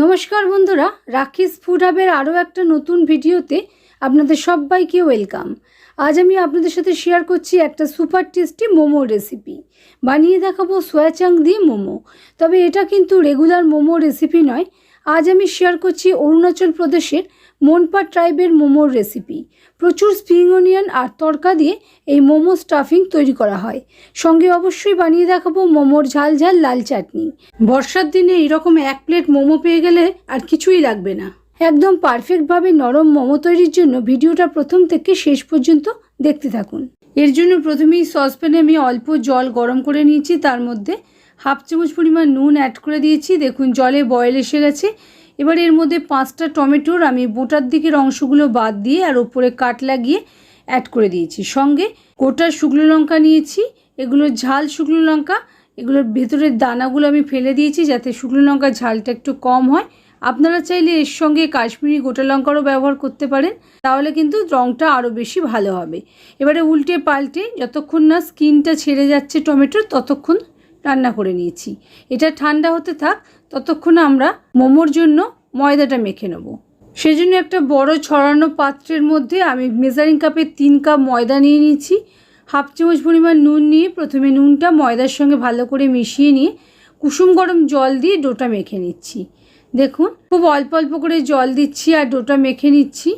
নমস্কার বন্ধুরা, রাকেশ ফুড হাবের আরও একটা নতুন ভিডিওতে আপনাদের সবাইকে ওয়েলকাম। আজ আমি আপনাদের সাথে শেয়ার করছি একটা সুপার টেস্টি মোমো রেসিপি বানিয়ে দেখাবো সোয়াচাং দিয়ে মোমো। তবে এটা কিন্তু রেগুলার মোমো রেসিপি নয় আজ আমি শেয়ার করছি অরুণাচল প্রদেশের মনপা ট্রাইবের মোমোর রেসিপি প্রচুর স্প্রিং অনিয়ন আর তড়কা দিয়ে এই মোমো স্টাফিং তৈরি করা হয়। সঙ্গে অবশ্যই বানিয়ে দেখাবো মোমোর ঝাল ঝাল লাল চাটনি। বর্ষার দিনে এরকম এক প্লেট মোমো পেয়ে গেলে আর কিছুই লাগবে না। একদম পারফেক্টভাবে নরম মোমো তৈরির জন্য ভিডিওটা প্রথম থেকে শেষ পর্যন্ত দেখতে থাকুন। এর জন্য প্রথমেই সসপ্যানে আমি অল্প জল গরম করে নিয়েছি, তার মধ্যে হাফ চামচ পরিমাণ নুন অ্যাড করে দিয়েছি। দেখুন, জলে বয়েল এসে গেছে। এবার এর মধ্যে পাঁচটা টমেটোর আমি বোটার দিকের অংশগুলো বাদ দিয়ে আর ওপরে কাট লাগিয়ে অ্যাড করে দিয়েছি। সঙ্গে গোটা শুকনো লঙ্কা নিয়েছি, এগুলো ঝাল শুকনো লঙ্কা, এগুলোর ভেতরের দানাগুলো আমি ফেলে দিয়েছি যাতে শুকনো লঙ্কার ঝালটা একটু কম হয়। আপনারা চাইলে এর সঙ্গে কাশ্মীরি গোটা লঙ্কারও ব্যবহার করতে পারেন, তাহলে কিন্তু রঙটা আরও বেশি ভালো হবে। এবারে উল্টে পাল্টে যতক্ষণ না স্কিনটা ছেড়ে যাচ্ছে টমেটোর, ততক্ষণ রান্না করে নিয়েছি। এটা ঠান্ডা হতে থাক, ততক্ষণ আমরা মোমোর জন্য ময়দাটা মেখে নেব। সেজন্য একটা বড় ছড়ানো পাত্রের মধ্যে আমি মেজারিং কাপের তিন কাপ ময়দা নিয়ে নিয়েছি। হাফ চামচ পরিমাণ নুন নিয়ে প্রথমে নুনটা ময়দার সঙ্গে ভালো করে মিশিয়ে নিয়ে কুসুম গরম জল দিয়ে ডোটা মেখে নিচ্ছি। দেখুন, খুব অল্প অল্প করে জল দিচ্ছি আর ডোটা মেখে নিচ্ছি।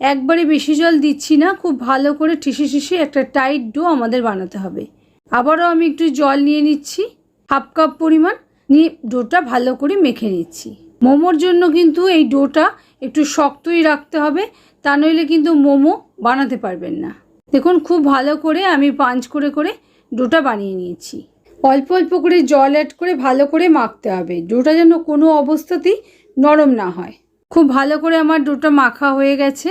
একবারে বেশি জল দিচ্ছি না, খুব ভালো করে ঠেসে ঠেসে একটা টাইট ডো আমাদের বানাতে হবে। আবারও আমি একটু জল নিয়ে নিচ্ছি, হাফ কাপ পরিমাণ। নিয়ে ডোটা ভালো করে মেখে নিচ্ছি। মোমোর জন্য কিন্তু এই ডোটা একটু শক্তই রাখতে হবে, তা নইলে কিন্তু মোমো বানাতে পারবেন না। দেখুন, খুব ভালো করে আমি পাঞ্চ করে করে ডোটা বানিয়ে নিয়েছি। অল্প অল্প করে জল অ্যাড করে ভালো করে মাখতে হবে। ডোটা যেন কোনো অবস্থাতেই নরম না হয়। খুব ভালো করে আমার ডোটা মাখা হয়ে গেছে।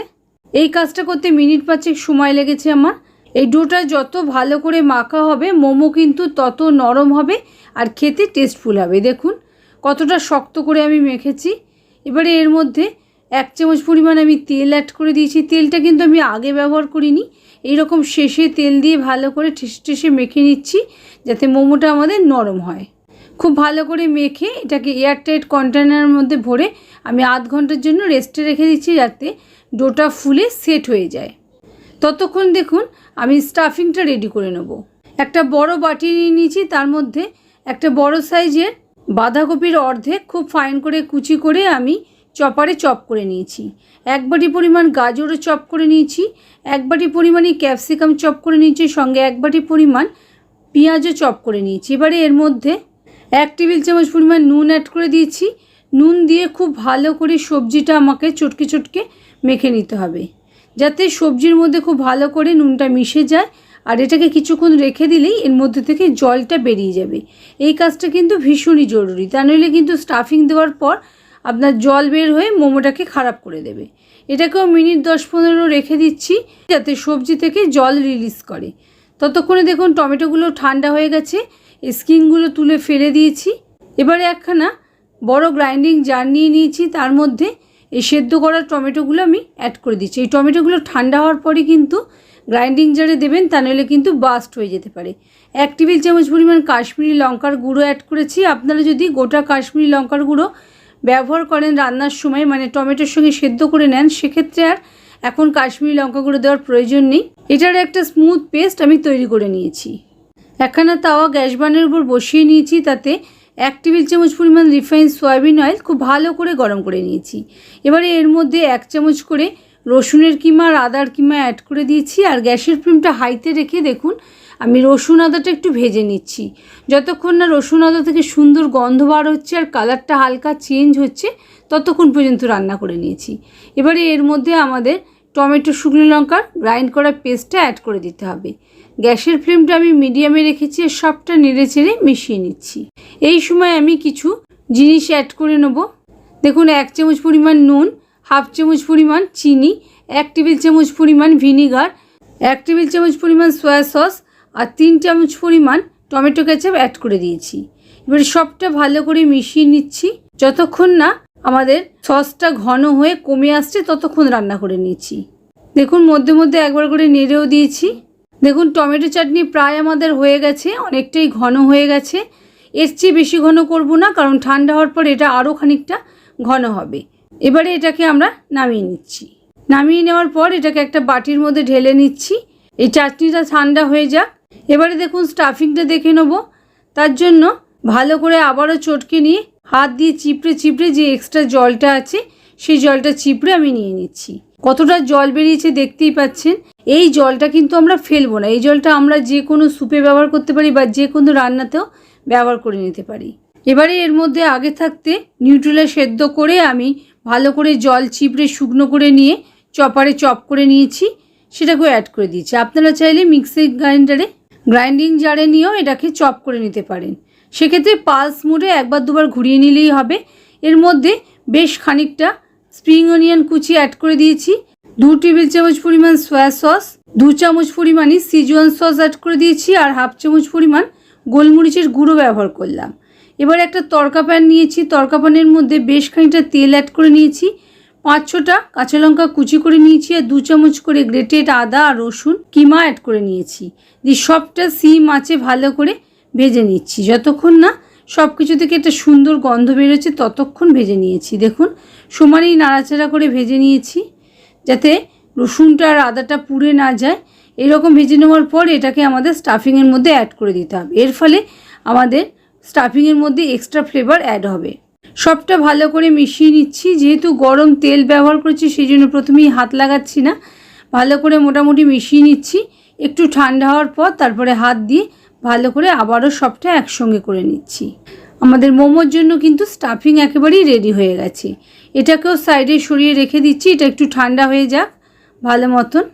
এই কাজটা করতে মিনিট পাঁচেক সময় লেগেছে আমার। এই ডোটা যত ভালো করে মাখা হবে, মোমো কিন্তু তত নরম হবে আর খেতে টেস্টফুল হবে। দেখুন, কতটা শক্ত করে আমি মেখেছি। এবারে এর মধ্যে এক চামচ পরিমাণ আমি তেল অ্যাড করে দিয়েছি। তেলটা কিন্তু আমি আগে ব্যবহার করিনি। এইরকম শেষে তেল দিয়ে ভালো করে ঠেসে ঠেসে মেখে নিচ্ছি যাতে মোমোটা আমাদের নরম হয়। খুব ভালো করে মেখে এটাকে এয়ারটাইট কন্টেনারের মধ্যে ভরে আমি আধ ঘণ্টার জন্য রেস্টে রেখে দিচ্ছি যাতে ডোটা ফুলে সেট হয়ে যায়। ততক্ষণ দেখুন আমি স্টাফিংটা রেডি করে নেব। একটা বড় বাটি নিয়ে নিয়েছি, তার মধ্যে একটা বড় সাইজের বাঁধাকপির অর্ধেক খুব ফাইন করে কুচি করে আমি চপারে চপ করে নিয়েছি। এক বাটি পরিমাণ গাজরও চপ করে নিয়েছি, এক বাটি পরিমাণই ক্যাপসিকাম চপ করে নিয়েছি, সঙ্গে এক বাটি পরিমাণ পেঁয়াজও চপ করে নিয়েছি। এবারে এর মধ্যে এক টেবিল চামচ পরিমাণ নুন অ্যাড করে দিয়েছি। নুন দিয়ে খুব ভালো করে সবজিটা আমাকে চটকে চটকে মেখে নিতে হবে। যাতে সবজির মধ্যে খুব ভালো করে নুনটা মিশে যায়। আর এটাকে কিছুক্ষণ রেখে দিলেই এর মধ্যে থেকে জলটা বেরিয়ে যাবে। এই কাজটা কিন্তু ভীষণই জরুরি। তা নইলে কিন্তু স্টাফিং দেওয়ার পর আপনার জল বের হয়ে মোমোটাকে খারাপ করে দেবে। এটাকেও মিনিট দশ পনেরো রেখে দিচ্ছি যাতে সবজি থেকে জল রিলিজ করে। ততক্ষণে দেখুন টমেটোগুলো ঠান্ডা হয়ে গেছে স্কিনগুলো তুলে ফেলে দিয়েছি। এবারে একখানা বড় গ্রাইন্ডিং জার নিয়ে নিয়েছি। তার মধ্যে এই সেদ্ধ করা টমেটোগুলো আমি অ্যাড করে দিচ্ছি। এই টমেটোগুলো ঠান্ডা হওয়ার পরে কিন্তু গ্রাইন্ডিং জারে দেবেন, তা নইলে কিন্তু বাস্ট হয়ে যেতে পারে। এক টেবিল চামচ পরিমাণ কাশ্মীরি লঙ্কার গুঁড়ো অ্যাড করেছি। আপনারা যদি গোটা কাশ্মীরি লঙ্কার গুঁড়ো ব্যবহার করেন রান্নার সময় মানে টমেটোর সঙ্গে সেদ্ধ করে নেন, সেক্ষেত্রে আর এখন কাশ্মীরি লঙ্কা গুঁড়ো দেওয়ার প্রয়োজন নেই। এটার একটা স্মুথ পেস্ট আমি তৈরি করে নিয়েছি। একখানা তাওয়া গ্যাস বানের উপর বসিয়ে নিয়েছি, তাতে এক টেবিল চামচ পরিমাণ রিফাইন সয়াবিন অয়েল খুব ভালো করে গরম করে নিয়েছি। এবারে এর মধ্যে এক চামচ করে রসুনের কিমা আর আদার কিমা অ্যাড করে দিয়েছি আর গ্যাসের ফ্লেমটা হাইতে রেখে দেখুন, আমি রসুন আদাটা একটু ভেজে নিচ্ছি। যতক্ষণ না রসুন আদা থেকে সুন্দর গন্ধ বার হচ্ছে আর কালারটা হালকা চেঞ্জ হচ্ছে, ততক্ষণ পর্যন্ত রান্না করে নিয়েছি। এবারে এর মধ্যে আমাদের টমেটো, শুকনো লঙ্কার গ্রাইন্ড করা পেস্টটা অ্যাড করে দিতে হবে। গ্যাসের ফ্লেমটা আমি মিডিয়ামে রেখেছি আর সবটা নেড়ে চেড়ে মিশিয়ে নিচ্ছি। এই সময় আমি কিছু জিনিস অ্যাড করে নেব। দেখুন, এক চামচ পরিমাণ নুন, হাফ চামচ পরিমাণ চিনি, এক টেবিল চামচ পরিমাণ ভিনিগার, এক টেবিল চামচ পরিমাণ সয়া সস আর তিন চামচ পরিমাণ টমেটো কেচাপ অ্যাড করে দিয়েছি। এবার সবটা ভালো করে মিশিয়ে নিচ্ছি। যতক্ষণ না আমাদের সসটা ঘন হয়ে কমে আসছে, ততক্ষণ রান্না করে নিয়েছি দেখুন, মধ্যে মধ্যে একবার করে নেড়েও দিয়েছি। দেখুন, টমেটো চাটনি প্রায় আমাদের হয়ে গেছে, অনেকটাই ঘন হয়ে গেছে। এর চেয়ে বেশি ঘন করব না, কারণ ঠান্ডা হওয়ার পর এটা আরও খানিকটা ঘন হবে। এবারে এটাকে আমরা নামিয়ে নিচ্ছি। নামিয়ে নেওয়ার পর এটাকে একটা বাটির মধ্যে ঢেলে নিচ্ছি। এই চাটনিটা ঠান্ডা হয়ে যাক। এবারে দেখুন, স্টাফিংটা দেখে নেব। তার জন্য ভালো করে আবারও চটকে নিয়ে হাত দিয়ে চিপড়ে চিপড়ে যে এক্সট্রা জলটা আছে, সেই জলটা চিপড়ে আমি নিয়ে নিচ্ছি। কতটা জল বেরিয়েছে দেখতেই পাচ্ছেন। এই জলটা কিন্তু আমরা ফেলব না। এই জলটা আমরা যে কোনো স্যুপে ব্যবহার করতে পারি বা যে কোনো রান্নাতেও ব্যবহার করে নিতে পারি। এবারে এর মধ্যে আগে থাকতে নিউট্রেলা সেদ্ধ করে আমি ভালো করে জল চিপড়ে শুকনো করে নিয়ে চপারে চপ করে নিয়েছি, সেটাকেও অ্যাড করে দিয়েছি। আপনারা চাইলে মিক্সি গ্রাইন্ডারে গ্রাইন্ডিং জারে নিয়েও এটাকে চপ করে নিতে পারেন। সেক্ষেত্রে পালস মোডে একবার দুবার ঘুরিয়ে নিলেই হবে। এর মধ্যে বেশ খানিকটা স্প্রিং অনিয়ন কুচি অ্যাড করে দিয়েছি। দু টেবিল চামচ পরিমাণ সয়া সস দু চামচ পরিমাণই সিজুয়ান সস অ্যাড করে দিয়েছি আর হাফ চামচ পরিমাণ গোলমরিচের গুঁড়ো ব্যবহার করলাম। এবার একটা তড়কা প্যান নিয়েছি। তড়কা প্যানের মধ্যে বেশ খানিকটা তেল অ্যাড করে নিয়েছি। পাঁচ ছটা কাঁচা লঙ্কা কুচি করে নিয়েছি আর দু চামচ করে গ্রেটেড আদা আর রসুন কিমা অ্যাড করে নিয়েছি। দিয়ে সবটা সিম আছে ভালো করে ভেজে নিচ্ছি। যতক্ষণ না সব কিছু থেকে একটা সুন্দর গন্ধ বেরোচ্ছে ততক্ষণ ভেজে নিয়েছি। দেখুন, সমানেই নাড়াচাড়া করে ভেজে নিয়েছি। যাতে রসুনটা আর আদাটা পুড়ে না যায়। এরকম ভেজে নেওয়ার পর এটাকে আমাদের স্টাফিংয়ের মধ্যে অ্যাড করে দিতে হবে। এর ফলে আমাদের স্টাফিংয়ের মধ্যে এক্সট্রা ফ্লেভার অ্যাড হবে। সবটা ভালো করে মিশিয়ে নিচ্ছি। যেহেতু গরম তেল ব্যবহার করছি সেই জন্য প্রথমেই হাত লাগাচ্ছি না। ভালো করে মোটামুটি মিশিয়ে নিচ্ছি। একটু ঠান্ডা হওয়ার পর তারপরে হাত দিয়ে ভালো করে আবারও সবটা একসঙ্গে করে নিচ্ছি। আমাদের মোমোর জন্য কিন্তু স্টাফিং একেবারেই রেডি হয়ে গেছে। এটাকেও সাইডে সরিয়ে রেখে দিচ্ছি। এটা একটু ঠান্ডা হয়ে যাক, ভালো মতন।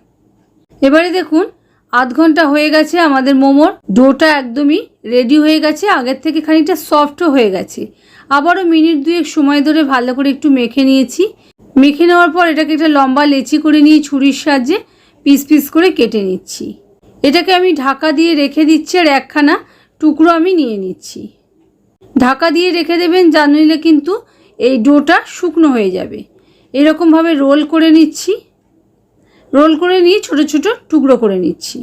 এবারে দেখুন, আধ ঘণ্টা হয়ে গেছে আমাদের মোমোর। ডোটা একদমই রেডি হয়ে গেছে, আগের থেকে খানিকটা সফটও হয়ে গেছে। আবারও মিনিট দুয়েক সময় ধরে ভালো করে একটু মেখে নিয়েছি। মেখে নেওয়ার পর এটাকে একটা লম্বা লেচি করে নিয়ে ছুরির সাহায্যে পিস পিস করে কেটে নিচ্ছি। এটাকে আমি ঢাকা দিয়ে রেখে দিচ্ছি আর একখানা টুকরো আমি নিয়ে নিচ্ছি। ঢাকা দিয়ে রেখে দেবেন জানলে কিন্তু এই ডোটা শুকনো হয়ে যাবে। এরকমভাবে রোল করে নিচ্ছি। রোল করে নিয়ে ছোট ছোট টুকরো করে নিচ্ছি।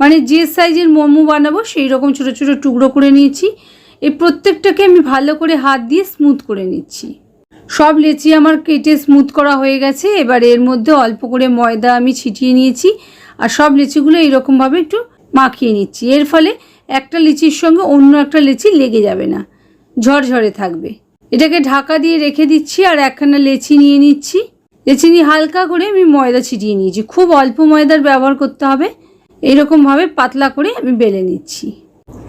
মানে যে সাইজের মোমো বানাবো সেই রকম ছোট ছোট টুকরো করে নিয়েছি। এই প্রত্যেকটাকে আমি ভালো করে হাত দিয়ে স্মুথ করে নিচ্ছি। সব লেচি আমার কেটে স্মুথ করা হয়ে গেছে। এবার এর মধ্যে অল্প করে ময়দা আমি ছিটিয়ে নিয়েছি। আর সব লিচিগুলো এইরকমভাবে একটু মাখিয়ে নিচ্ছি। এর ফলে একটা লিচির সঙ্গে অন্য একটা লিচি লেগে যাবে না। ঝরঝরে থাকবে। এটাকে ঢাকা দিয়ে রেখে দিচ্ছি আর একখানা লেচি নিয়ে নিচ্ছি। লেচি নিয়ে হালকা করে আমি ময়দা ছিটিয়ে নিয়েছি। খুব অল্প ময়দার ব্যবহার করতে হবে। এইরকমভাবে পাতলা করে আমি বেলে নিচ্ছি।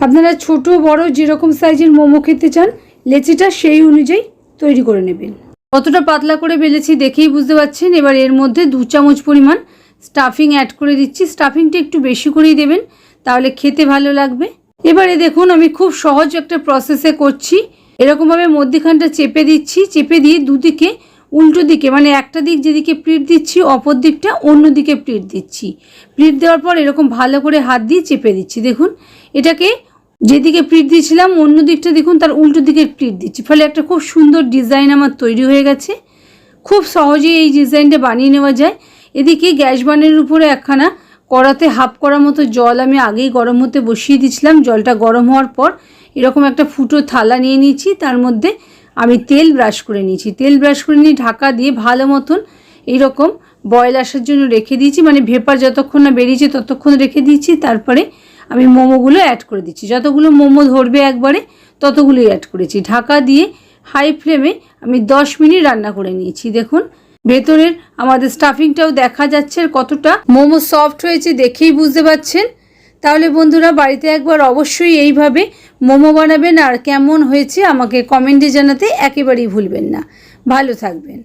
আপনারা ছোট, বড় যেরকম সাইজের মোমো খেতে চান, লেচিটা সেই অনুযায়ী তৈরি করে নেবেন। কতটা পাতলা করে বেলেছি দেখেই বুঝতে পারছেন এবার এর মধ্যে দু চামচ পরিমাণ স্টাফিং অ্যাড করে দিচ্ছি। স্টাফিংটা একটু বেশি করেই দেবেন, তাহলে খেতে ভালো লাগবে। এবারে দেখুন, আমি খুব সহজ একটা প্রসেসে করছি। এরকমভাবে মধ্যিখানটা চেপে দিচ্ছি। চেপে দিয়ে দুদিকে উল্টো দিকে মানে একটা দিক যেদিকে প্লিট দিচ্ছি, অপর দিকটা অন্য দিকে প্লিট দিচ্ছি। প্লিট দেওয়ার পর এরকম ভালো করে হাত দিয়ে চেপে দিচ্ছি। দেখুন, এটাকে যেদিকে প্লিট দিয়েছিলাম, অন্য দিকটা দেখুন, তার উল্টো দিকে প্লিট দিচ্ছি। ফলে একটা খুব সুন্দর ডিজাইন আমার তৈরি হয়ে গেছে। খুব সহজেই এই ডিজাইনটা বানিয়ে নেওয়া যায়। এদিকে গ্যাস বানের উপরে একখানা কড়াতে হাফ করার মতো জল আমি আগেই গরম হতে বসিয়ে দিয়েছিলাম। জলটা গরম হওয়ার পর এরকম একটা ফুটো থালা নিয়ে নিয়েছি। তার মধ্যে আমি তেল ব্রাশ করে নিয়েছি। তেল ব্রাশ করে নিয়ে ঢাকা দিয়ে ভালো মতন এইরকম বয়েল আসার জন্য রেখে দিয়েছি। মানে ভেপার যতক্ষণ না বেরিয়েছে ততক্ষণ রেখে দিয়েছি। তারপরে আমি মোমোগুলো অ্যাড করে দিচ্ছি। যতগুলো মোমো ধরবে একবারে ততগুলোই অ্যাড করেছি। ঢাকা দিয়ে হাই ফ্লেমে আমি দশ মিনিট রান্না করে নিয়েছি। দেখুন, ভেতরের আমাদের স্টাফিংটাও দেখা যাচ্ছে আর কতটা মোমো সফট হয়েছে দেখেই বুঝতে পারছেন তাহলে বন্ধুরা, বাড়িতে একবার অবশ্যই এইভাবে মোমো বানাবেন আর কেমন হয়েছে আমাকে কমেন্টে জানাতে একেবারেই ভুলবেন না। ভালো থাকবেন।